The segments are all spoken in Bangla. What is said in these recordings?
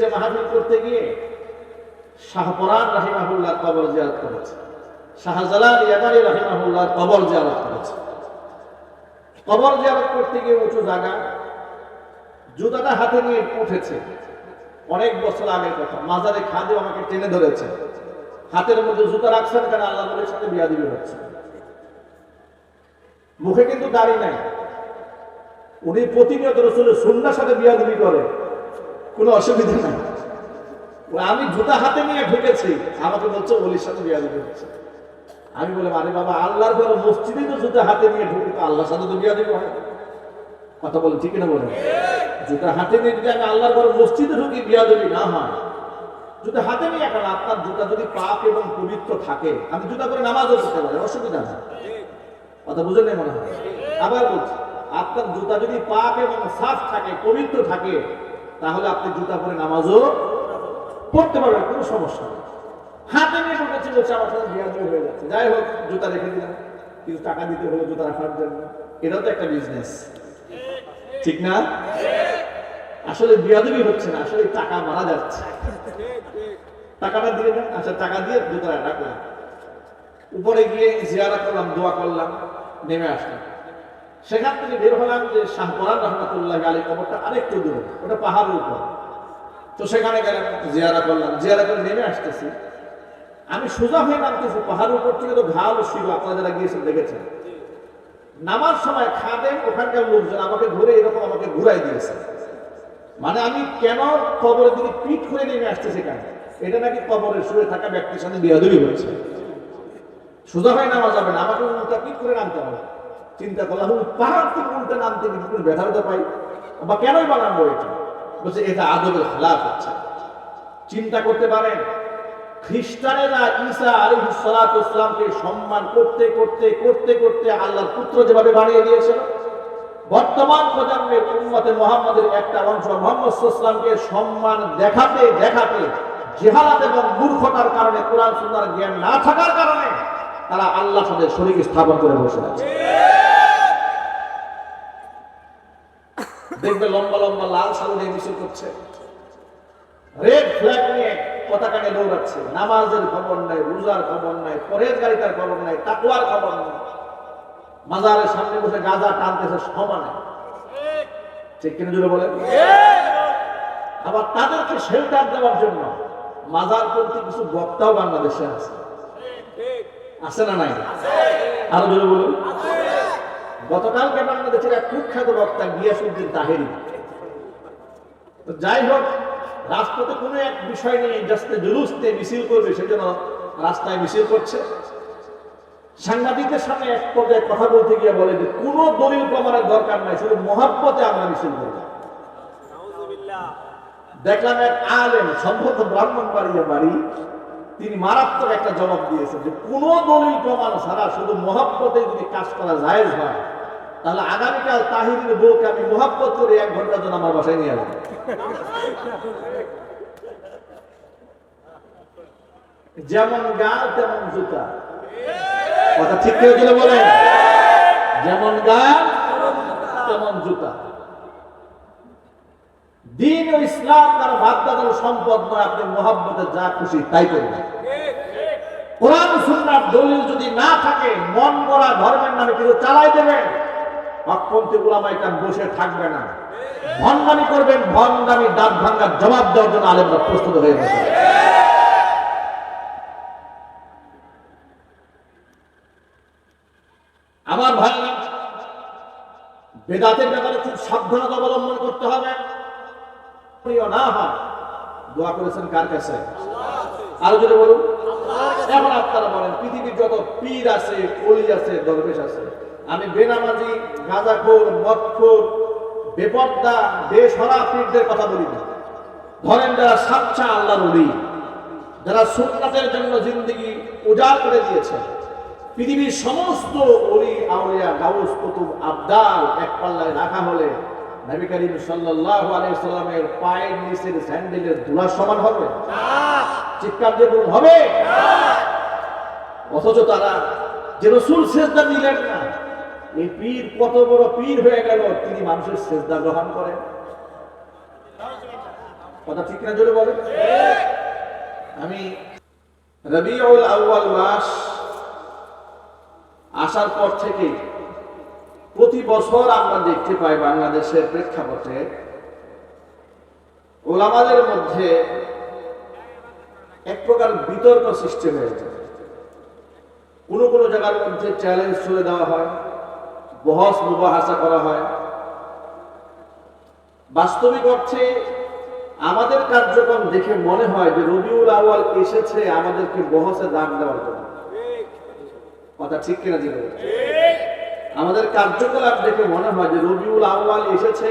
স্টেজে মাহফিল করতে গিয়ে শাহপরান রাহিমাহুল্লাহ কবর জিয়ারত করেছে। শাহজালাল ইয়াদারি রাহিমাহুল্লাহ কবর জিয়ারত করেছে। কবর জিয়ারত করতে গিয়ে উঁচু জায়গা জুতাটা হাতে নিয়ে উঠেছে। অনেক বছর আগের কথা। মাজারে খাদে আমাকে টেনে ধরেছে। হাতের মধ্যে জুতা রাখছেন কেন? আল্লাহ বলে সাথে বিয়া দিবে হচ্ছে। মুখে কিন্তু দাড়ি নাই। উনি প্রতিনিয়ত রসুলের সুন্নার সাথে বিয়া দিবি করে। কোনো অসুবিধা নাই। আমি জুতা হাতে নিয়ে ঢুকেছি। আমাকে বলছে ওলির সাথে বিয়া দিবে হচ্ছে। আমি বললাম, আরে বাবা, আল্লাহর ঘরে মসজিদে তো জুতা হাতে নিয়ে ঢুকি আল্লাহর সাথে তো বিয়া দিবে কথা বলে ঠিক না বলেন? জুতা হাতে নিয়ে যদি আমি আল্লাহর ঘরে মসজিদে ঢুকি, বিয়া দিবি না হয়, জুতা হাতে নিয়ে এখন আপনার জুতা যদি পাপ এবং পবিত্র থাকে, আমি জুতা করে নামাজও পড়তে পারি, অসুবিধা নেই। কথা বুঝে নেই মনে হয়? আবার বলছি, আপনার জুতা যদি পাপ এবং সাফ থাকে, পবিত্র থাকে তাহলে আপনি জুতা পরে নামাজও পড়তে পারবেন, কোনো সমস্যা নেই। হাতে নিয়ে ঢুকেছি বলছে আমার সাথে হয়ে যাচ্ছে। যাই হোক, জুতা রেখে দিলাম। কিন্তু টাকা দিতে হলো জুতা রাখার জন্য। এটাও তো একটা বিজনেস ঠিক না? আসলে বিয়াদবি হচ্ছে না, আসলে টাকা মারা যাচ্ছে। টাকাটা দিয়ে দেন আচ্ছা টাকা দিয়ে জুতা রাখলাম। উপরে গিয়ে জিয়ারা করলাম, দোয়া করলাম, নেমে আসলাম। সেখান থেকে বের হলাম যে শাহপরান রহমতুল্লাহ আলী কবরটা আরেকটু দূরে। ওটা পাহাড়ের উপর। তো সেখানে গেলাম জিয়ারা করলাম। জিয়ারা করে নেমে আসতেছি। আমি সোজা হয়ে নামতেছি পাহাড়ের উপর থেকে তো ঘাল ছিল আপনারা যারা গিয়েছেন দেখেছেন। নামার সময় খাদেন ওখানকার লোকজন আমাকে ধরে এরকম আমাকে ঘুরাই দিয়েছে। মানে আমি কেন কবরের দিকে পিঠ করে নেমে আসতেছি কেন? এটা নাকি কবরে শুয়ে থাকা ব্যক্তির সাথে বিয়াদবি হয়েছে। সোজা হয়ে নামা যাবে না। আমাকে উল্টা পিঠ করে নামতে হবে। চিন্তা করলাম পাহাড় থেকে উল্টে নামতে গিয়ে কোনো ব্যথা ব্যথা পাই? বা কেনই বা নামবো এটা বলছে, এটা আদবের খেলাফ হচ্ছে। চিন্তা করতে পারেন, খ্রিস্টানেরা ঈসা আলী সালাতামকে সম্মান করতে করতে করতে করতে আল্লাহর পুত্র যেভাবে বানিয়ে দিয়েছিল, বর্তমান প্রজন্মের উন্মতে মোহাম্মদের একটা অংশ মোহাম্মদ সম্মান দেখাতে দেখাতে জেহালাত এবং মূর্খতার কারণে কোরআন সুন্নার জ্ঞান না থাকার কারণে তারা আল্লাহ সাথে শরীর স্থাপন করে বসে আছে। দেখবে লম্বা লম্বা লাল সালু মিছিল করছে। রেড ফ্ল্যাগ নিয়ে পতাকা নিয়ে দৌড়াচ্ছে। নামাজের খবর নাই, রোজার খবর নাই পরেজগারিতার খবর নাই তাকুয়ার খবর নাই। মাজারের সামনে বসে গাঁজা টানতেছে সমানে। ঠিক জুড়ে বলেন? আবার তাদেরকে শেল্টার দেওয়ার জন্য মাজার পন্থী কিছু বক্তাও বাংলাদেশে আছে। আছে না নাই? আরও বলুন। গতকালকে বাংলাদেশের এক কুখ্যাত বক্তা গিয়াসুদ্দিন তাহেরি। তো যাই হোক রাজপথে কোনো এক বিষয় নিয়ে জাস্তে জুলুস দিয়ে মিছিল করবে সেজন্য রাস্তায় মিছিল করছে। সাংবাদিকদের সামনে এক পর্যায়ে কথা বলতে গিয়ে বলে যে কোনো দলিল প্রমাণের দরকার নাই শুধু মহাব্বতে আমরা মিছিল করব। দেখলাম এক আলেম সম্ভবত ব্রাহ্মণ বাড়িয়ে বাড়ি তিনি মারাত্মক একটা জবাব দিয়েছেন যে কোন দলিল প্রমাণ ছাড়া শুধু মহাব্বতে যদি কাজ করা যায় হয়, তাহলে আগামীকাল তাহিরের বউকে আমি মহাব্বত করে এক ঘণ্টার জন্য আমার বাসায় নিয়ে আসব। যেমন গাল, তেমন জুতা। কথা ঠিক দিলে বলেন যেমন গাল, তেমন জুতা। দিন ও ইসলাম তার সম্পদ নয়, আপনি যা খুশি তাই করবেন কোরআন সুন্নার দলিল যদি না থাকে, মন গড়া ধর্মের নামে কিছু চালাই দেবেন। হকপন্থী ওলামা এটা বসে থাকবে না। করবেন, ভণ্ডামি দাঁত ভাঙ্গার জবাব দেওয়ার জন্য আলেমরা প্রস্তুত হয়ে গেছে আমার ভাই, বেদাতের ব্যাপারে খুব সাবধানতা অবলম্বন না হয়। দোয়া করেছেন কার কাছে? আরও যদি বলুন। এখন আপনারা বলেন, পৃথিবীর যত পীর আছে কলি আছে, দরবেশ আছে, আমি বেনামাজি, গাঁজাখোর, মদখোর, বেপর্দা, বেসরা পীরদের কথা বলি না। ধরেন যারা সাচ্চা আল্লাহর অলি যারা সুন্নাতের জন্য জিন্দগি উজাড় করে দিয়েছে, পৃথিবীর সমস্ত অলি আউলিয়া, গাউস, কুতুব, আবদাল এক পাল্লায় রাখা হলে নবী করিম সাল্লাল্লাহু আলাইহি সাল্লামের পায়ের নিচের স্যান্ডেলের ধুলার সমান হবে? চিৎকার দিয়ে বলুন, হবে? অথচ তারা যে রসুল সেজদা দিলেন না, এই পীর কত বড় পীর হয়ে গেল, তিনি মানুষের সেজদা গ্রহণ করেন। কথা ঠিক না জোরে বলেন? আমি রবিউল আউয়াল মাস আসার পর থেকে প্রতি বছর আমরা দেখতে পাই বাংলাদেশের প্রেক্ষাপটে ওলামাদের মধ্যে এক প্রকার বিতর্ক সৃষ্টি হয়েছে কোনো কোনো জায়গার মধ্যে চ্যালেঞ্জ ছুড়ে দেওয়া হয়, বহস মুবাহাসা করা হয়। বাস্তবিক অর্থে আমাদের কার্যক্রম দেখে মনে হয় যে রবিউল আওয়াল এসেছে আমাদেরকে বহসে দাগ দেওয়ার জন্য। কথা ঠিক কিনা জিজ্ঞেস আমাদের কার্যকলাপ দেখে মনে হয় যে রবিউল আওয়াল এসেছে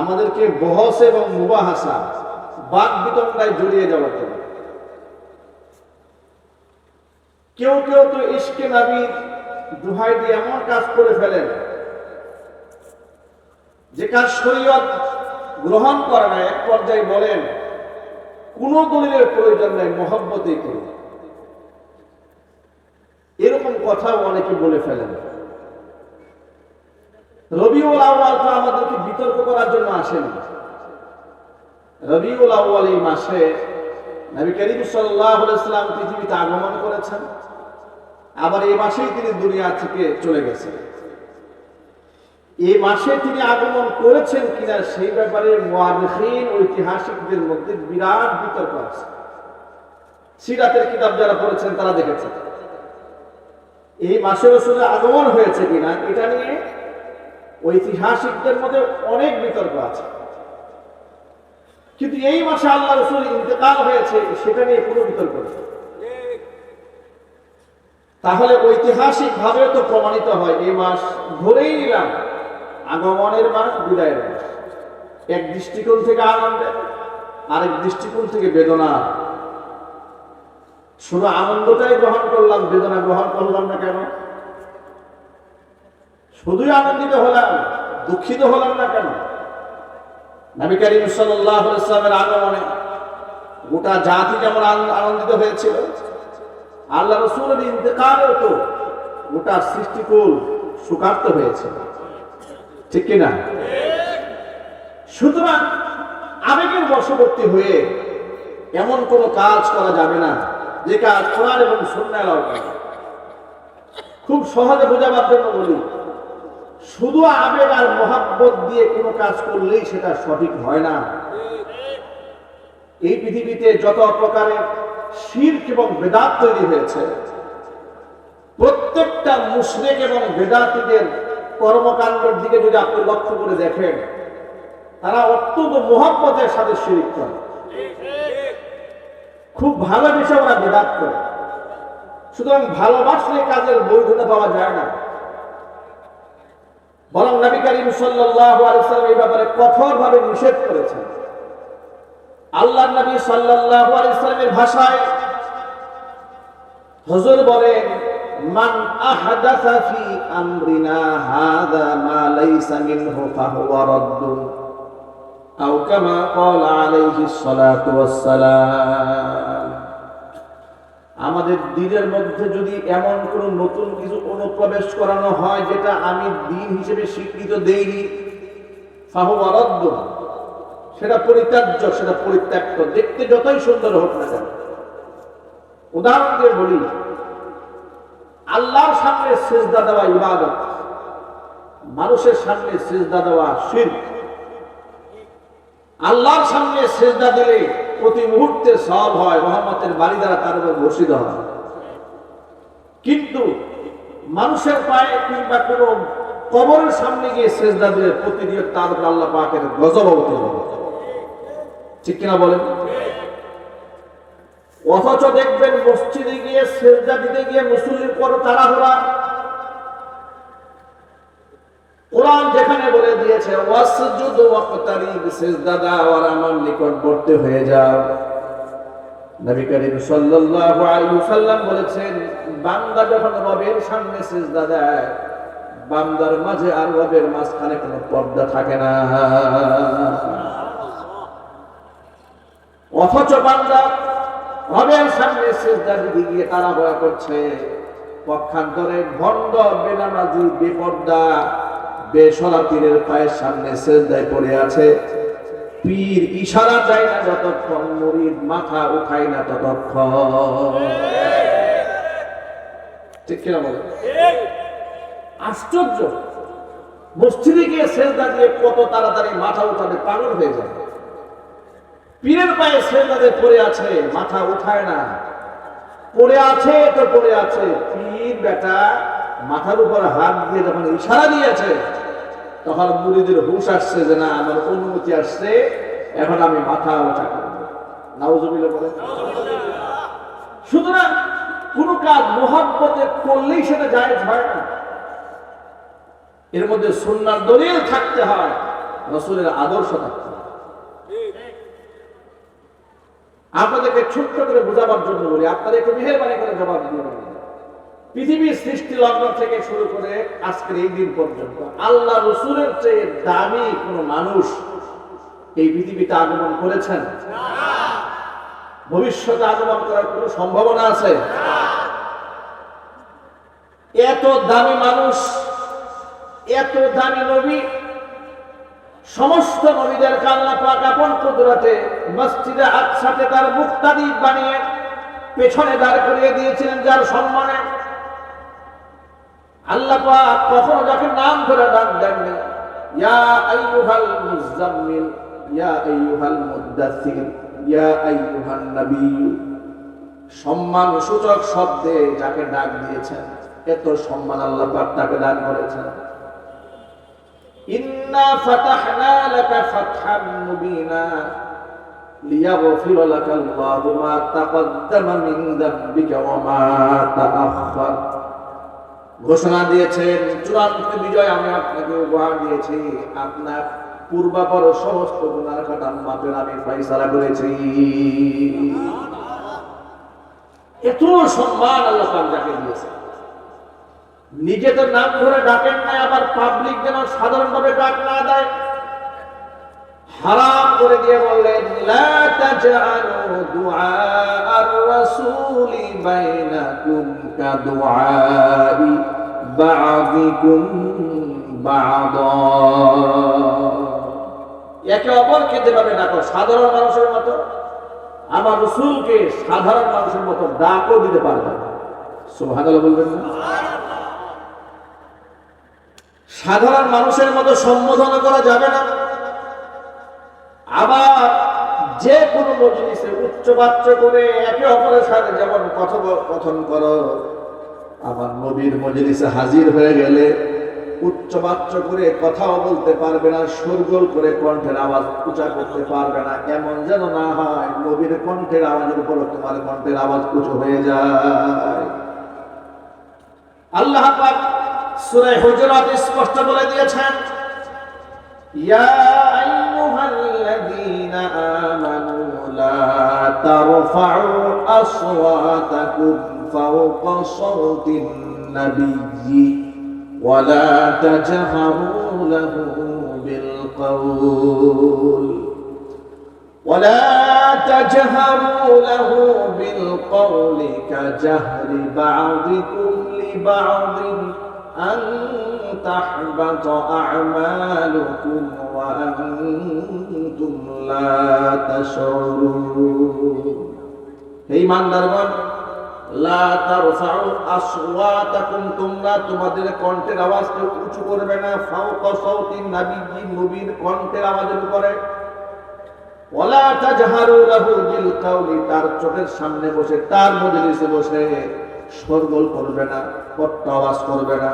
আমাদেরকে বহস এবং মুবাহাসা, বাক বিতণ্ডায় জড়িয়ে যাওয়ার জন্য। কেউ কেউ তো ইস্কে নাবির দুহাই দিয়ে এমন কাজ করে ফেলেন যে কাজ শরীয়ত গ্রহণ করে না, এক পর্যায়ে বলেন, কোন দলিলের প্রয়োজন নেই, মহব্বতেই করুন। কথাও অনেকে বলে ফেলেন। রবিউল আউয়াল তো আমাদেরকে বিতর্ক করার জন্য আসেন। রবিউল আউয়াল এই মাসে নবী করিম সাল্লাম পৃথিবীতে আগমন করেছেন। আবার এই মাসেই তিনি দুনিয়া থেকে চলে গেছেন। এই মাসে তিনি আগমন করেছেন কিনা সেই ব্যাপারে মুআরিখিন ঐতিহাসিকদের মধ্যে বিরাট বিতর্ক আছে। সিরাতের কিতাব যারা পড়েছেন তারা দেখেছেন। এই মাসে রসুলের আগমন হয়েছে কিনা, এটা নিয়ে ঐতিহাসিকদের মধ্যে অনেক বিতর্ক আছে। কিন্তু এই মাসে আল্লাহ রসুল ইন্তেকাল হয়েছে, সেটা নিয়ে কোনো বিতর্ক নেই। তাহলে ঐতিহাসিক ভাবে তো প্রমাণিত হয়, এই মাস ধরেই নিলাম, আগমনের মাস, বিদায়ের মাস। এক দৃষ্টিকোণ থেকে আনন্দের, আরেক দৃষ্টিকোণ থেকে বেদনা শুধু আনন্দটাই গ্রহণ করলাম, বেদনা গ্রহণ করলাম না কেন? শুধুই আনন্দিত হলাম, দুঃখিত হলাম না কেন? নবী করিম সাল্লামের আগমনে গোটা জাতি যেমন আনন্দিত হয়েছিল, আল্লাহ রসুলের ইন্তেকালেও তো গোটা সৃষ্টিকুল সুকার্ত হয়েছে। ঠিক কিনা? সুতরাং আবেগের বশবর্তী হয়ে এমন কোনো কাজ করা যাবে না। যে কাজ কোরআন এবং সন্ন্যায় খুব সহজে বোঝাবার জন্য বলি, শুধু আবেগ আর মহাব্বত দিয়ে কোনো কাজ করলেই সেটা সঠিক হয় না। এই পৃথিবীতে যত প্রকারের শির্ক এবং বেদাত তৈরি হয়েছে, প্রত্যেকটা মুশরিক এবং বেদাতীদের কর্মকাণ্ডের দিকে যদি আপনি লক্ষ্য করে দেখেন, তারা অত্যন্ত মহব্বতের সাথে শিরিক করে। খুব ভালো ভালোবেসে ওরা বেদাত করে। সুতরাং ভালোবাসলে কাজের বৈধতা পাওয়া যায় না। বরং নবী করিম আলাইহি সাল্লাম এই ব্যাপারে কঠোরভাবে নিষেধ করেছেন। আল্লাহ নবী আলাইহি সাল্লামের ভাষায় হুজুর বলেন, মান আলাইহিস সালাতু ওয়াস সালাম আমাদের দিনের মধ্যে যদি এমন কোন নতুন কিছু অনুপ্রবেশ করানো হয়, যেটা আমি দিন হিসেবে স্বীকৃত দেইনি ফাহুয়া সেটা পরিত্যাজ্য, সেটা পরিত্যক্ত। দেখতে যতই সুন্দর হোক না কেন। উদাহরণ দিয়ে বলি, আল্লাহর সামনে সেজদা দেওয়া ইবাদত, মানুষের সামনে সেজদা দেওয়া শির আল্লাহর সামনে সেজদা দিলে প্রতি মুহূর্তে সব হয় রহমতের বাড়ি দ্বারা তার উপর ঘোষিত হয় কিন্তু মানুষের পায়ে কিংবা কোনো কবরের সামনে গিয়ে সেজদা দিলে প্রতিনিয়ত তার উপর আল্লাহ পাকের গজব অবতীর্ণ। ঠিক কিনা বলেন অথচ দেখবেন মসজিদে গিয়ে সেজদা দিতে গিয়ে মুসল্লির পর তাড়াহুড়া কোরআন যেখানে বলে দিয়েছে, ওয়াসজুদ ওয়াকতারিব সিজদা আর আমার নিকটবর্তী হয়ে যাও। নবী করিম সাল্লাল্লাহু আলাইহি ওয়াসাল্লাম বলেছেন, বান্দা যখন রবের সামনে সিজদা দেয়, বান্দার মাঝে আর রবের মাঝখানে কোনো পর্দা থাকে না। অথচ বান্দা রবের সামনে সিজদা দিতে গিয়ে তাড়াহুড়া করছে। পক্ষান্তরে ভণ্ড, বেনামাজি, বেপর্দা বেসরা পীরের পায়ের সামনে সেজদায় পড়ে আছে। পীর ইশারা দেয় না যতক্ষণ, মুরিদ মাথা উঠায় না ততক্ষণ। আশ্চর্য। মসজিদে গিয়ে সেজদা দিয়ে কত তাড়াতাড়ি মাথা উঠাতে পাগল হয়ে যাবে। পীরের পায়ে সেজদা দিয়ে পড়ে আছে, মাথা উঠায় না। পড়ে আছে তো পড়ে আছে। পীর বেটা মাথার উপর হাত দিয়ে যখন ইশারা দিয়েছে তখন মুড়িদের হুশ আসছে যে, না, আমার অনুমতি আসছে, এখন আমি মাথা উঠা করব। নাউজুবিল্লা বলে সুতরাং কোন কাজ মোহাব্বতে করলেই সেটা জায়েজ হয় না। এর মধ্যে সুন্নার দলিল থাকতে হয়, রসুলের আদর্শ থাকতে হয়। আপনাদেরকে ছোট্ট করে বোঝাবার জন্য বলি, আপনারা একটু মেহরবানি করে জবাব দিয়ে। পৃথিবীর সৃষ্টি লগ্ন থেকে শুরু করে আজকের এই দিন পর্যন্ত আল্লাহ রসুলের চেয়ে দামি কোন মানুষ এই পৃথিবীতে আগমন করেছেন? ভবিষ্যতে আগমন করার কোন সম্ভাবনা আছে? এত দামি মানুষ, এত দামি নবী, সমস্ত নবীদের কান্না পাক আপন কুদরতে মসজিদে আকসাতে তার মুক্তাদি বানিয়ে পেছনে দাঁড় করিয়ে দিয়েছিলেন যার সম্মানে। আল্লাহ কখনো যাকে নাম ধরে ডাক দেননি ইয়া আইয়ুহাল মুজাম্মিল, ইয়া আইয়ুহাল মুদ্দাসসির ইয়া আইয়ুহান নবী সম্মান সূচক শব্দে যাকে ডাক দিয়েছেন, এত সম্মান আল্লাহ পাক তাকে দান করেছেন। ইন্না ফাতাহনা লাকা ফাতহান মুবিনা, লিয়াগফির লাকা আল্লাহু মা তাকদ্দামা মিন যাববিকা ওয়া মা ঘোষণা দিয়েছেন, চূড়ান্ত বিজয় আমি আপনাকে উপহার দিয়েছি। আপনার পূর্বাপর সমস্ত গুণার খাতাম মাপের আমি ফাইসারা করেছি। এত সম্মান আল্লাহ পাক যাকে দিয়েছে নিজেদের নাম ধরে ডাকেন না আবার পাবলিক যেন সাধারণভাবে ডাক না দেয়। হারাম করে দিয়ে বললেন, লা তাজআলু দুআ আর-রাসূলি বাইনাকুম কাদুআই বা'দিকুম বা'দা। একে অপরকে যেভাবে ডাকো, সাধারণ মানুষের মতো, আমার রসুলকে সাধারণ মানুষের মতো ডাকও দিতে পারবে না। সুবহানাল্লাহ বলবেন না। সাধারণ মানুষের মতো সম্বোধন করা যাবে না। আবার যে কোনো মজলিসে উচ্চবাচ্য করে একে অপরের সাথে যেমন কথোপকথন করো, আবার নবীর মজলিসে হাজির হয়ে গেলে উচ্চবাচ্য করে কথাও বলতে পারবে না সুরগোল করে কণ্ঠের আওয়াজ উঁচা করতে পারবে না। এমন যেন না হয় নবীর কণ্ঠের আওয়াজের উপর তোমার কণ্ঠের আওয়াজ উঁচু হয়ে যায়। আল্লাহ সূরা হুজুরাত স্পষ্ট বলে দিয়েছেন, ইয়া آمنوا لا ترفعوا أصواتكم فوق صوت النبي ولا تجهروا له بالقول. ولا تجهروا له بالقول كجهر بعضكم لبعض أن تحبط أعمالكم وأنتم কুনতুম লা তাশউরুন। হে ইমানদারগণ লা তারফাউ আসওয়াতাকুম, তোমরা তোমাদের কণ্ঠের আওয়াজকে উঁচু করবে না, ফাওকা সাউতিন নাবিয়্যি নবীর কণ্ঠের আওয়াজের উপরে। ওয়ালা তাজহারু লাহু বিল কাউলি, তার চোখের সামনে বসে, তার মজলিসে বসে শোরগোল করবে না কট্ট আওয়াজ করবে না।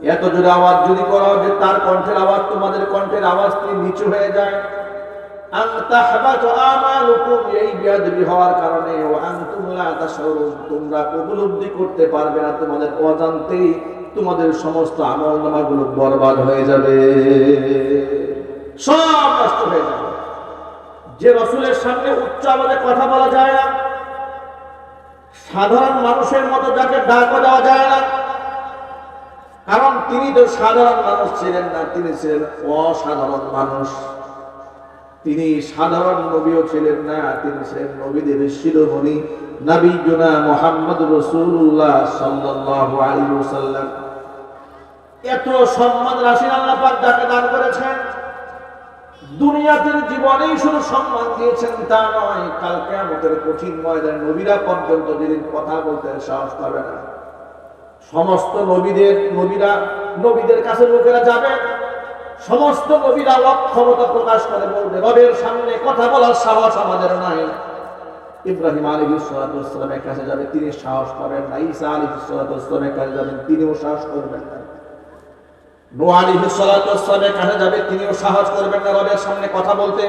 এত জোরে আওয়াজ যদি করো যে তার কণ্ঠের আওয়াজ তোমাদের কণ্ঠের আওয়াজ নিচু হয়ে যায়। এই হওয়ার কারণে তোমরা উপলব্ধি করতে পারবে না, তোমাদের তোমাদের সমস্ত বরবাদ হয়ে যাবে। সব নষ্ট হয়ে যাবে। যে রসুলের সামনে কথা বলা যায় না, সাধারণ মানুষের মতো যাকে ডাকও দেওয়া যায় না কারণ তিনি তো সাধারণ মানুষ ছিলেন না, তিনি ছিলেন অসাধারণ মানুষ। তিনি সাধারণ নবীও ছিলেন না, তিনি ছিলেন নবীদের শিরোমণি নবী জুনা মোহাম্মদ রসুল্লাহ সাল্লাল্লাহু আলাইহি ওয়াসাল্লাম। এত সম্মান রাশি আল্লাহ পাক দান করেছেন দুনিয়াতের জীবনেই শুধু সম্মান দিয়েছেন তা নয় কালকে আমাদের কঠিন ময়দানে নবীরা পর্যন্ত যেদিন কথা বলতে সাহস পাবে না। সমস্ত নবীদের, নবীরা, নবীদের কাছে লোকেরা যাবে। সমস্ত নবীরা অক্ষমতা প্রকাশ করে বলবে, রবের সামনে কথা বলার সাহস আমাদের নাই। ইব্রাহিম আলী সালামের কাছে যাবে, তিনি সাহস পাবেন না। ঈসা আলী সালামের কাছে যাবেন, তিনিও সাহস করবেন না। নো আলী কাছে যাবে, তিনিও সাহস করবেন না রবের সামনে কথা বলতে।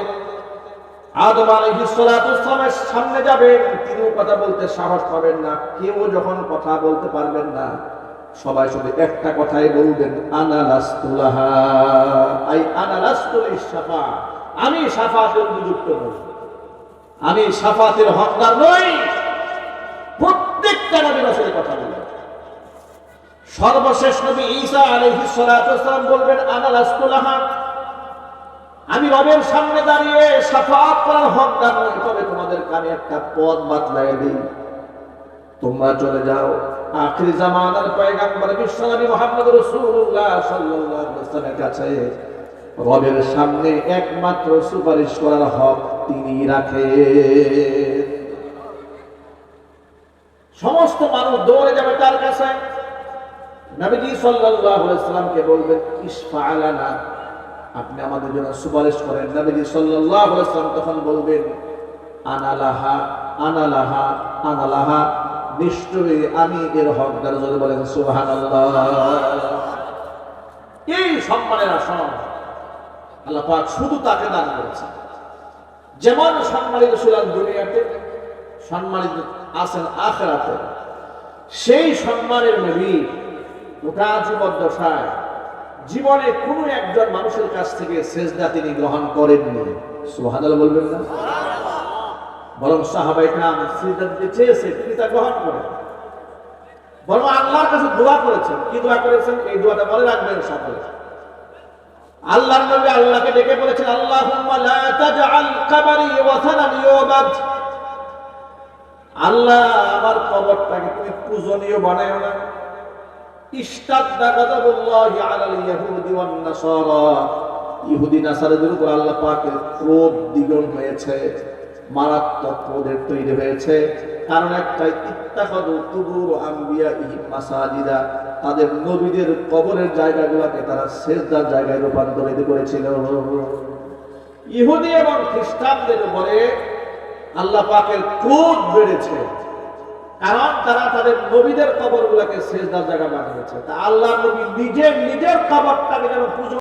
আদম আলী সালামের সামনে যাবে তিনিও কথা বলতে সাহস পাবেন না, কেউ যখন কথা বলতে পারবেন না, সবাই শুধু একটা কথাই বলবেন আনালাস্তুলাহা আই আনালাস্তুল ইশাফা আমি সাফাতের উপযুক্ত নই। আমি সাফাতের হকদার নই। প্রত্যেকটা নবীর আসলে কথা বলবেন সর্বশেষ নবী ঈসা আলাইহিস সালাতু বলবেন আনালাস্তুলাহা আমি রবের সামনে দাঁড়িয়ে সাফাত করার হকদার নই তবে তোমাদেরকে আমি একটা পথ বাতলাই দিই। তোমরা চলে যাও। আখির জামানার পয়গাম্বর বিশ্বনবী মুহাম্মদ রাসূলুল্লাহ সাল্লাল্লাহু আলাইহি ওয়াসাল্লামের কাছে রবের সামনে একমাত্র সুপারিশ করার হক তিনি রাখে। সমস্ত মানুষ দৌড়ে যাবে তার কাছে। নবীজি সাল্লাল্লাহু আলাইহি সাল্লামকে বলবেন, ইশফা আলানা আপনি আমাদের জন্য সুপারিশ করেন। নবীজি আলাইহি সাল্লাম তখন বলবেন, আনালাহা আনালাহা আনালাহা। নিশ্চয়ই আমি এর হকদার, যদি বলেন সুবহানাল্লাহ। এই সম্মানের আসন আল্লাহ পাক শুধু তাকে দান করেছেন। যেমন সম্মানিত ছিলেন দুনিয়াতে সম্মানিত আছেন আখেরাতে, সেই সম্মানের নবী গোটা জীবন দশায় জীবনে কোনো একজন মানুষের কাছ থেকে সেজদা তিনি গ্রহণ করেননি। সুবহানাল্লাহ বলবেন না? বরং সাহাবাই কাম সিজদা দিতে চেয়েছে, তিনি তা গ্রহণ করেন। বরং আল্লাহর কাছে দোয়া করেছেন। কি দোয়া করেছেন? এই দোয়াটা মনে রাখবেন সকলে আল্লাহর নবী আল্লাহকে ডেকে বলেছেন, আল্লাহুম্মা লা তাজআল কবরি ওয়াসানান ইউবাদ। আল্লাহ আমার কবরটাকে তুমি পূজনীয় বানায়ো না। ইহুদি ক্রোধ দ্বিগুণ হয়েছে, মারাত্মক তৈরি হয়েছে। কারণ তাদের নবীদের কবরের জায়গাগুলোকে তারা সেজদার জায়গায় রূপান্তরিত করেছিল। ইহুদি এবং খ্রিস্টানদের উপরে আল্লাহ পাকের ক্রোধ বেড়েছে। কারণ তারা তাদের নবীদের কবরগুলোকে শেষদার জায়গা বানিয়েছে। তা আল্লাহ নবী নিজের নিজের কবরটাকে যেন পুজো